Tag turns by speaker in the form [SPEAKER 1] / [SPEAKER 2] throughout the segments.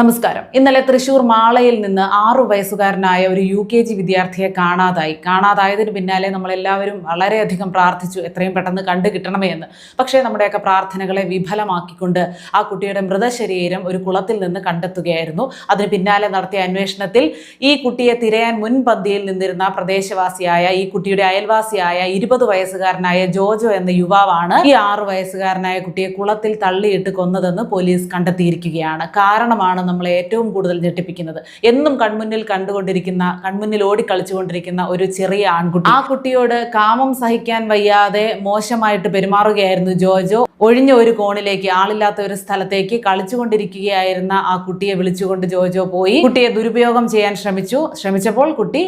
[SPEAKER 1] നമസ്കാരം. ഇന്നലെ തൃശൂർ മാളയിൽ നിന്ന് ആറു വയസ്സുകാരനായ ഒരു യു കെ ജി വിദ്യാർത്ഥിയെ കാണാതായി. കാണാതായതിന് പിന്നാലെ നമ്മളെല്ലാവരും വളരെയധികം പ്രാർത്ഥിച്ചു എത്രയും പെട്ടെന്ന് കണ്ടു കിട്ടണമേ എന്ന്. പക്ഷേ നമ്മുടെയൊക്കെ പ്രാർത്ഥനകളെ വിഫലമാക്കിക്കൊണ്ട് ആ കുട്ടിയുടെ മൃതശരീരം ഒരു കുളത്തിൽ നിന്ന് കണ്ടെത്തുകയായിരുന്നു. അതിന് പിന്നാലെ നടത്തിയ അന്വേഷണത്തിൽ ഈ കുട്ടിയെ തിരയാൻ മുൻപന്തിയിൽ നിന്നിരുന്ന പ്രദേശവാസിയായ ഈ കുട്ടിയുടെ അയൽവാസിയായ ഇരുപത് വയസ്സുകാരനായ ജോജോ എന്ന യുവാവാണ് ഈ ആറു വയസ്സുകാരനായ കുട്ടിയെ കുളത്തിൽ തള്ളിയിട്ട് കൊന്നതെന്ന് പോലീസ് കണ്ടെത്തിയിരിക്കുകയാണ്. കാരണമാണ് നമ്മളെ ഏറ്റവും കൂടുതൽ ഞെട്ടിപ്പിക്കുന്നത്. എന്നും കൺമുന്നിൽ കണ്ടുകൊണ്ടിരിക്കുന്ന കൺമുന്നിൽ ഓടിക്കളിച്ചുകൊണ്ടിരിക്കുന്ന ഒരു ചെറിയ ആൺകുട്ടി. ആ കുട്ടിയോട് കാമം സഹിക്കാൻ വയ്യാതെ മോശമായിട്ട് പെരുമാറുകയായിരുന്നു ജോജോ. ഒഴിഞ്ഞ ഒരു കോണിലേക്ക് ആളില്ലാത്ത ഒരു സ്ഥലത്തേക്ക് കളിച്ചുകൊണ്ടിരിക്കുകയായിരുന്ന ആ കുട്ടിയെ വിളിച്ചുകൊണ്ട് ജോജോ പോയി. കുട്ടിയെ ദുരുപയോഗം ചെയ്യാൻ ശ്രമിച്ചു. ശ്രമിച്ചപ്പോൾ കുട്ടി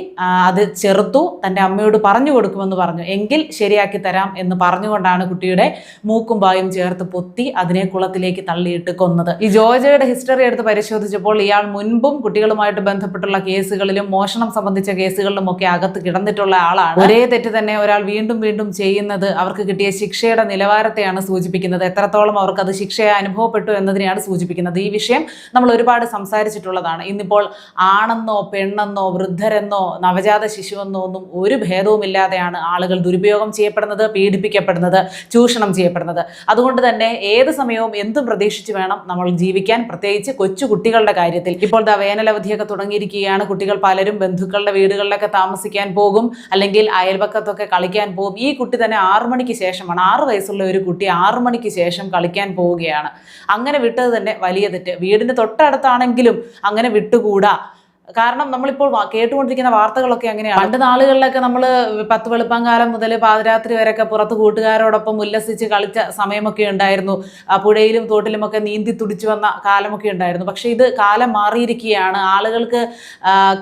[SPEAKER 1] അത് ചെറുത്തു തന്റെ അമ്മയോട് പറഞ്ഞു കൊടുക്കുമെന്ന് പറഞ്ഞു. എങ്കിൽ ശരിയാക്കി തരാം എന്ന് പറഞ്ഞുകൊണ്ടാണ് കുട്ടിയുടെ മൂക്കും ബായും ചേർത്ത് പൊത്തി അതിനെ കുളത്തിലേക്ക് തള്ളിയിട്ട് കൊന്നത്. ഈ ജോജോയുടെ ഹിസ്റ്ററി എടുത്ത് പരിശോധിച്ചപ്പോൾ ഇയാൾ മുൻപും കുട്ടികളുമായിട്ട് ബന്ധപ്പെട്ടുള്ള കേസുകളിലും മോഷണം സംബന്ധിച്ച കേസുകളിലും ഒക്കെ അകത്ത് കിടന്നിട്ടുള്ള ആളാണ്. ഒരേ തെറ്റ് തന്നെ ഒരാൾ വീണ്ടും വീണ്ടും ചെയ്യുന്നത് അവർക്ക് കിട്ടിയ ശിക്ഷയുടെ നിലവാരത്തെയാണ് സൂചിപ്പിക്കുന്നത്. എത്രത്തോളം അവർക്ക് അത് ശിക്ഷയെ അനുഭവപ്പെട്ടു എന്നതിനെയാണ് സൂചിപ്പിക്കുന്നത്. ഈ വിഷയം നമ്മൾ ഒരുപാട് സംസാരിച്ചിട്ടുള്ളതാണ്. ഇന്നിപ്പോൾ ആണെന്നോ പെണ്ണെന്നോ വൃദ്ധരെന്നോ നവജാത ശിശുവെന്നോ ഒന്നും ഒരു ഭേദവുമില്ലാതെയാണ് ആളുകൾ ദുരുപയോഗം ചെയ്യപ്പെടുന്നത് പീഡിപ്പിക്കപ്പെടുന്നത് ചൂഷണം ചെയ്യപ്പെടുന്നത്. അതുകൊണ്ട് തന്നെ ഏത് സമയവും എന്തും പ്രതീക്ഷിച്ച് വേണം നമ്മൾ ജീവിക്കാൻ. പ്രത്യേകിച്ച് കൊച്ചു കുട്ടികളുടെ കാര്യത്തിൽ. ഇപ്പോൾ ദാ വേനലവധിയൊക്കെ തുടങ്ങിയിരിക്കുകയാണ്. കുട്ടികൾ പലരും ബന്ധുക്കളുടെ വീടുകളിലൊക്കെ താമസിക്കാൻ പോകും. അല്ലെങ്കിൽ അയൽപക്കത്തൊക്കെ കളിക്കാൻ പോകും. ഈ കുട്ടി തന്നെ ആറു മണിക്ക് ശേഷമാണ് ആറു വയസ്സുള്ള ഒരു കുട്ടി ആറു മണിക്ക് ശേഷം കളിക്കാൻ പോവുകയാണ്. അങ്ങനെ വിട്ടത് തന്നെ വലിയ തെറ്റ്. വീടിന് തൊട്ടടുത്താണെങ്കിലും അങ്ങനെ വിട്ടുകൂടാ. കാരണം നമ്മളിപ്പോൾ കേട്ടുകൊണ്ടിരിക്കുന്ന വാർത്തകളൊക്കെ അങ്ങനെയാണ്. പണ്ട് നാളുകളിലൊക്കെ നമ്മൾ പത്ത് വെളുപ്പം കാലം മുതൽ പാതിരാത്രി വരെയൊക്കെ പുറത്ത് കൂട്ടുകാരോടൊപ്പം ഉല്ലസിച്ച് കളിച്ച സമയമൊക്കെ ഉണ്ടായിരുന്നു. പുഴയിലും തോട്ടിലും ഒക്കെ നീന്തി തുടിച്ചു വന്ന കാലമൊക്കെ ഉണ്ടായിരുന്നു. പക്ഷേ ഇത് കാലം മാറിയിരിക്കുകയാണ്. ആളുകൾക്ക്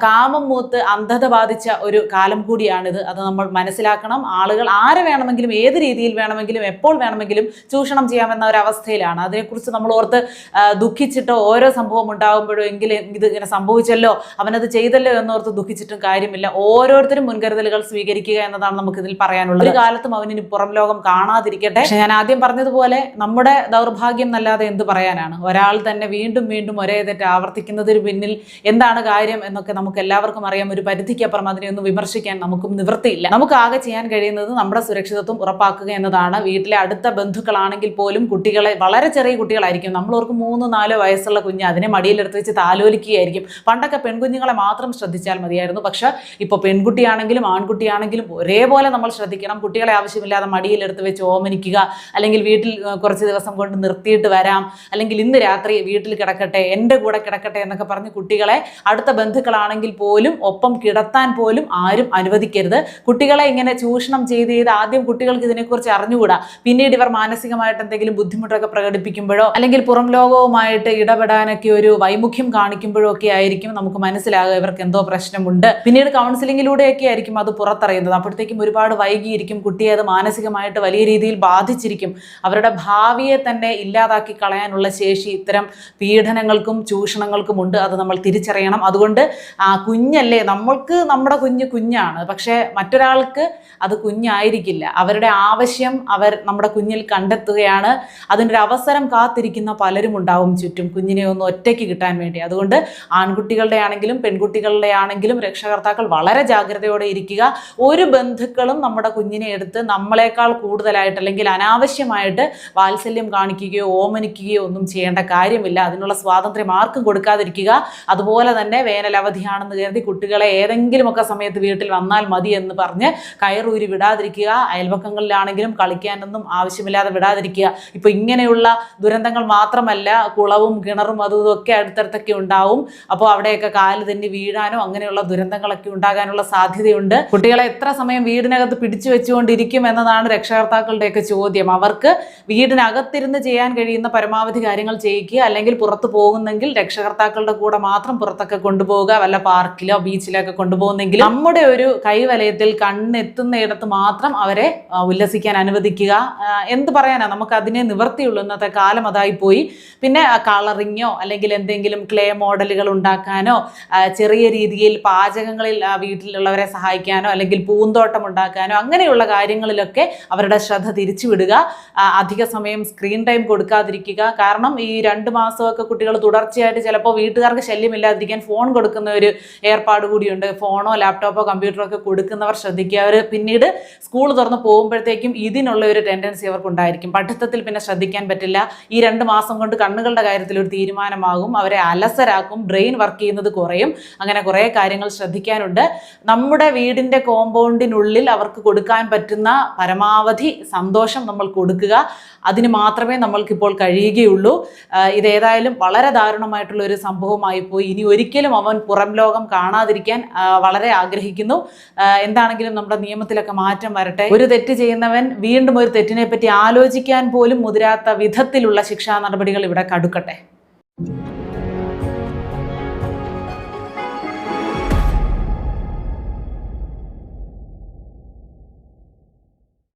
[SPEAKER 1] കാമം മൂത്ത് അന്ധത ബാധിച്ച ഒരു കാലം കൂടിയാണിത്. അത് നമ്മൾ മനസ്സിലാക്കണം. ആളുകൾ ആരെ വേണമെങ്കിലും ഏത് രീതിയിൽ വേണമെങ്കിലും എപ്പോൾ വേണമെങ്കിലും ചൂഷണം ചെയ്യാമെന്ന ഒരു അവസ്ഥയിലാണ്. അതിനെക്കുറിച്ച് നമ്മൾ ഓർത്ത് ദുഃഖിച്ചിട്ടോ ഓരോ സംഭവം ഉണ്ടാകുമ്പോഴും എങ്കിലും ഇത് ഇങ്ങനെ സംഭവിച്ചല്ലോ അവനത് ചെയ്തല്ലോ എന്നോർത്ത് ദുഃഖിച്ചിട്ടും കാര്യമില്ല. ഓരോരുത്തരും മുൻകരുതലുകൾ സ്വീകരിക്കുക എന്നതാണ് നമുക്ക് ഇതിൽ പറയാനുള്ളത്. ഒരു കാലത്തും അവനിനി പുറം ലോകം കാണാതിരിക്കട്ടെ. പക്ഷെ ഞാൻ ആദ്യം പറഞ്ഞതുപോലെ നമ്മുടെ ദൗർഭാഗ്യം എന്നല്ലാതെ എന്ത് പറയാനാണ്? ഒരാൾ തന്നെ വീണ്ടും വീണ്ടും ഒരേ തെറ്റ് ആവർത്തിക്കുന്നതിന് പിന്നിൽ എന്താണ് കാര്യം എന്നൊക്കെ നമുക്ക് എല്ലാവർക്കും അറിയാം. ഒരു പരിധിക്കപ്പുറം അതിനെ ഒന്ന് വിമർശിക്കാൻ നമുക്കും നിവൃത്തിയില്ല. നമുക്ക് ആകെ ചെയ്യാൻ കഴിയുന്നത് നമ്മുടെ സുരക്ഷിതത്വം ഉറപ്പാക്കുക എന്നതാണ്. വീട്ടിലെ അടുത്ത ബന്ധുക്കളാണെങ്കിൽ പോലും കുട്ടികളെ വളരെ ചെറിയ കുട്ടികളായിരിക്കും. നമ്മളോർക്ക് മൂന്ന് നാലോ വയസ്സുള്ള കുഞ്ഞ് അതിനെ മടിയിലെടുത്ത് വെച്ച് താലോലിക്കുകയായിരിക്കും. പണ്ടൊക്കെ പെൺകുഞ്ഞുങ്ങളെ മാത്രം ശ്രദ്ധിച്ചാൽ മതിയായിരുന്നു. പക്ഷേ ഇപ്പോൾ പെൺകുട്ടിയാണെങ്കിലും ആൺകുട്ടിയാണെങ്കിലും ഒരേപോലെ നമ്മൾ ശ്രദ്ധിക്കണം. കുട്ടികളെ ആവശ്യമില്ലാതെ മടിയിലെടുത്ത് വെച്ച് ഓമനിക്കുക അല്ലെങ്കിൽ വീട്ടിൽ കുറച്ച് ദിവസം കൊണ്ട് നിർത്തിയിട്ട് വരാം അല്ലെങ്കിൽ ഇന്ന് രാത്രി വീട്ടിൽ കിടക്കട്ടെ എന്റെ കൂടെ കിടക്കട്ടെ എന്നൊക്കെ പറഞ്ഞ് കുട്ടികളെ അടുത്ത ബന്ധുക്കളാണെങ്കിൽ പോലും ഒപ്പം കിടത്താൻ പോലും ആരും അനുവദിക്കരുത്. കുട്ടികളെ ഇങ്ങനെ ചൂഷണം ചെയ്ത് ചെയ്ത് ആദ്യം കുട്ടികൾക്ക് ഇതിനെക്കുറിച്ച് അറിഞ്ഞുകൂടാ? പിന്നീട് ഇവർ മാനസികമായിട്ട് എന്തെങ്കിലും ബുദ്ധിമുട്ടൊക്കെ പ്രകടിപ്പിക്കുമ്പോഴോ അല്ലെങ്കിൽ പുറം ലോകവുമായിട്ട് ഇടപെടാനൊക്കെ ഒരു വൈമുഖ്യം കാണിക്കുമ്പോഴോ ഒക്കെ ആയിരിക്കും നമുക്ക് മനസ്സിലാകുക ഇവർക്ക് എന്തോ പ്രശ്നമുണ്ട്. പിന്നീട് കൗൺസിലിങ്ങിലൂടെയൊക്കെ ആയിരിക്കും അത് പുറത്തറിയുന്നത്. അപ്പോഴത്തേക്കും ഒരുപാട് വൈകിയിരിക്കും. കുട്ടിയെ അത് മാനസികമായിട്ട് വലിയ രീതിയിൽ ബാധിച്ചിരിക്കും. അവരുടെ ഭാവിയെ തന്നെ ഇല്ലാതാക്കി കളയാനുള്ള ശേഷി ഇത്തരം പീഡനങ്ങൾക്കും ചൂഷണങ്ങൾക്കും ഉണ്ട്. അത് നമ്മൾ തിരിച്ചറിയണം. അതുകൊണ്ട് ആ കുഞ്ഞല്ലേ നമ്മൾക്ക് നമ്മുടെ കുഞ്ഞ് കുഞ്ഞാണ്. പക്ഷേ മറ്റൊരാൾക്ക് അത് കുഞ്ഞായിരിക്കില്ല. അവരുടെ ആവശ്യം അവർ നമ്മുടെ കുഞ്ഞിൽ കണ്ടെത്തുകയാണ്. അതിന്റെ ഒരു അവസരം കാത്തിരിക്കുന്ന പലരും ഉണ്ടാവും ചുറ്റും കുഞ്ഞിനെ ഒന്ന് ഒറ്റയ്ക്ക് കിട്ടാൻ വേണ്ടി. അതുകൊണ്ട് ആൺകുട്ടികളുടെ ആണെങ്കിലും പെൺകുട്ടികളുടെ ആണെങ്കിലും രക്ഷകർത്താക്കൾ വളരെ ജാഗ്രതയോടെ ഇരിക്കുക. ഒരു ബന്ധുക്കളും നമ്മുടെ കുഞ്ഞിനെ എടുത്ത് നമ്മളെക്കാൾ കൂടുതലായിട്ട് അല്ലെങ്കിൽ അനാവശ്യമായിട്ട് വാത്സല്യം കാണിക്കുകയോ ഓമനിക്കുകയോ ഒന്നും ചെയ്യേണ്ട കാര്യമില്ല. അതിനുള്ള സ്വാതന്ത്ര്യം ആർക്കും കൊടുക്കാതിരിക്കുക. അതുപോലെ തന്നെ വേനൽ അവധിയാണെന്ന് കരുതി കുട്ടികളെ ഏതെങ്കിലുമൊക്കെ സമയത്ത് വീട്ടിൽ വന്നാൽ മതി എന്ന് പറഞ്ഞ് കയറൂരി വിടാതിരിക്കുക. അയൽപക്കങ്ങളിലാണെങ്കിലും കളിക്കാനൊന്നും ആവശ്യമില്ലാതെ വിടാതിരിക്കുക. ഇപ്പൊ ഇങ്ങനെയുള്ള ദുരന്തങ്ങൾ മാത്രമല്ല കുളവും കിണറും അതും ഇതൊക്കെ അടുത്തടുത്തൊക്കെ ഉണ്ടാവും. അപ്പോൾ അവിടെയൊക്കെ കാൽ തന്നെ വീഴാനോ അങ്ങനെയുള്ള ദുരന്തങ്ങളൊക്കെ ഉണ്ടാകാനുള്ള സാധ്യതയുണ്ട്. കുട്ടികളെ എത്ര സമയം വീടിനകത്ത് പിടിച്ചു വെച്ചുകൊണ്ടിരിക്കും എന്നതാണ് രക്ഷകർത്താക്കളുടെയൊക്കെ ചോദ്യം. അവർക്ക് വീടിനകത്തിരുന്ന് ചെയ്യാൻ കഴിയുന്ന പരമാവധി കാര്യങ്ങൾ ചെയ്യിക്കുക അല്ലെങ്കിൽ പുറത്തു പോകുന്നെങ്കിൽ രക്ഷകർത്താക്കളുടെ കൂടെ മാത്രം പുറത്തൊക്കെ കൊണ്ടുപോകുക വല്ല പാർക്കിലോ ബീച്ചിലോ ഒക്കെ കൊണ്ടുപോകുന്നെങ്കിൽ നമ്മുടെ ഒരു കൈവലയത്തിൽ കണ്ണെത്തുന്നയിടത്ത് മാത്രം അവരെ ഉല്ലസിക്കാൻ അനുവദിക്കുക. എന്ത് പറയാനാ? നമുക്ക് അതിനെ നിവർത്തിയുള്ളൂ. ഇന്നത്തെ കാലം അതായി പോയി. പിന്നെ കളറിങ്ങോ അല്ലെങ്കിൽ എന്തെങ്കിലും ക്ലേ മോഡലുകൾ ഉണ്ടാക്കാനോ ചെറിയ രീതിയിൽ പാചകങ്ങളിൽ വീട്ടിലുള്ളവരെ സഹായിക്കാനോ അല്ലെങ്കിൽ പൂന്തോട്ടം ഉണ്ടാക്കാനോ അങ്ങനെയുള്ള കാര്യങ്ങളിലൊക്കെ അവരുടെ ശ്രദ്ധ തിരിച്ചുവിടുക. അധിക സമയം സ്ക്രീൻ ടൈം കൊടുക്കാതിരിക്കുക. കാരണം ഈ രണ്ട് മാസമൊക്കെ കുട്ടികൾ തുടർച്ചയായിട്ട് ചിലപ്പോൾ വീട്ടുകാർക്ക് ശല്യമില്ലാതിരിക്കാൻ ഫോൺ കൊടുക്കുന്ന ഒരു ഏർപ്പാട് കൂടിയുണ്ട്. ഫോണോ ലാപ്ടോപ്പോ കമ്പ്യൂട്ടറോ ഒക്കെ കൊടുക്കുന്നവർ ശ്രദ്ധിക്കുക. അവർ പിന്നീട് സ്കൂൾ തുറന്ന് പോകുമ്പോഴത്തേക്കും ഇതിനുള്ള ഒരു ടെൻഡൻസി അവർക്കുണ്ടായിരിക്കും. പഠിത്തത്തിൽ പിന്നെ ശ്രദ്ധിക്കാൻ പറ്റില്ല. ഈ രണ്ട് മാസം കൊണ്ട് കണ്ണുകളുടെ കാര്യത്തിൽ ഒരു തീരുമാനമാകും. അവരെ അലസരാക്കും. ബ്രെയിൻ വർക്ക് ചെയ്യുന്നത് കുറയും. അങ്ങനെ കുറേ കാര്യങ്ങൾ ശ്രദ്ധിക്കാനുണ്ട്. നമ്മുടെ വീടിന്റെ കോമ്പൗണ്ടിനുള്ളിൽ അവർക്ക് കൊടുക്കാൻ പറ്റുന്ന പരമാവധി സന്തോഷം നമ്മൾ കൊടുക്കുക. അതിന് മാത്രമേ നമ്മൾക്കിപ്പോൾ കഴിയുകയുള്ളൂ. ഇതേതായാലും വളരെ ദാരുണമായിട്ടുള്ള ഒരു സംഭവമായി പോയി. ഇനി ഒരിക്കലും അവൻ പുറം ലോകം കാണാതിരിക്കാൻ വളരെ ആഗ്രഹിക്കുന്നു. എന്താണെങ്കിലും നമ്മുടെ നിയമത്തിലൊക്കെ മാറ്റം വരട്ടെ. ഒരു തെറ്റ് ചെയ്യുന്നവൻ വീണ്ടും ഒരു തെറ്റിനെ പറ്റി ആലോചിക്കാൻ പോലും മുതിരാത്ത വിധത്തിലുള്ള ശിക്ഷാ നടപടികൾ ഇവിടെ കടുക്കട്ടെ.